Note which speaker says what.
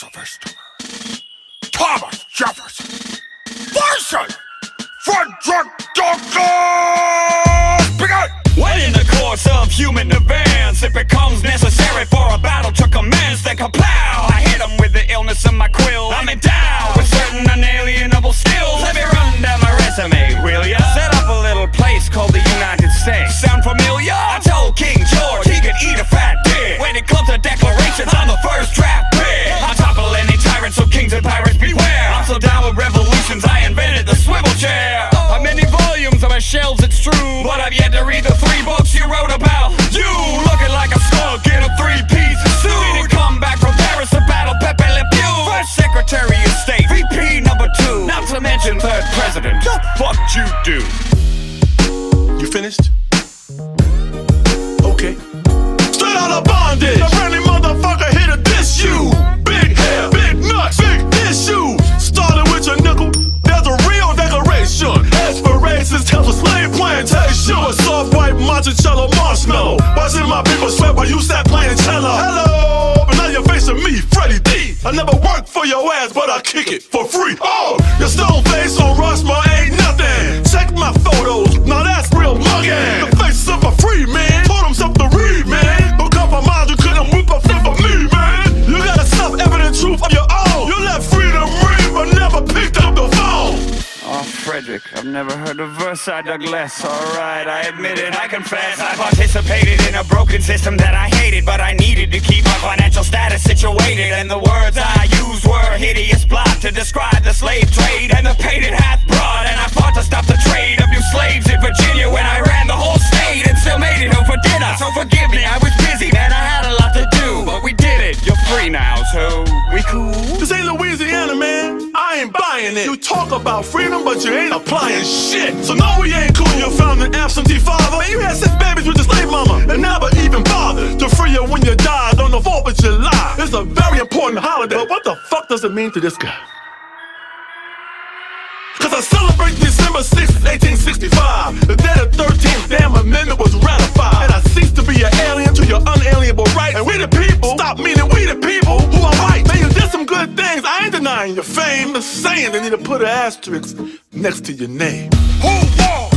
Speaker 1: Roosevelt, Thomas Jefferson, Vincent, Frederick Douglass. Begin!
Speaker 2: When in the course of human events, it becomes necessary shelves, it's true. But I've yet to read the three books you wrote about. You looking like a skunk in a three-piece suit. We didn't come back from Paris to battle Pepe Le Pew. First Secretary of State, VP number two. Not to mention third president. The fuck you do?
Speaker 3: You finished? A soft white monticello marshmallow. Watching my people sweat while you sat playing cello. Hello, but now you're facing me, Freddie D. I never worked for your ass, but I kick it for free. Oh, your stone face on Rushmore
Speaker 2: I've never heard a verse I dug less. Alright, I admit it, I confess. I participated in a broken system that I hated, but I needed to keep my financial status situated. And the words I used were hideous plot to describe the slave trade and the pain it hath brought. And I fought to stop the trade of new slaves in Virginia when I ran the whole state and still made it home for dinner. So forgive me, I was busy, man, I had a lot to do. But we did it, you're free now, so we cool.
Speaker 3: This ain't Louisiana, man. Ain't buying it. You talk about freedom, but you ain't applying shit. So no, we ain't cool. You found an absentee father. Man, you had six babies with your slave mama, and never even bothered to free you when you died on the 4th of July. It's a very important holiday. But what the fuck does it mean to this guy? Cause I celebrate December 6th, 1865. The day the 13th damn amendment was ratified. Denying your fame. Just saying they need to put an asterisk next to your name.
Speaker 1: Who won?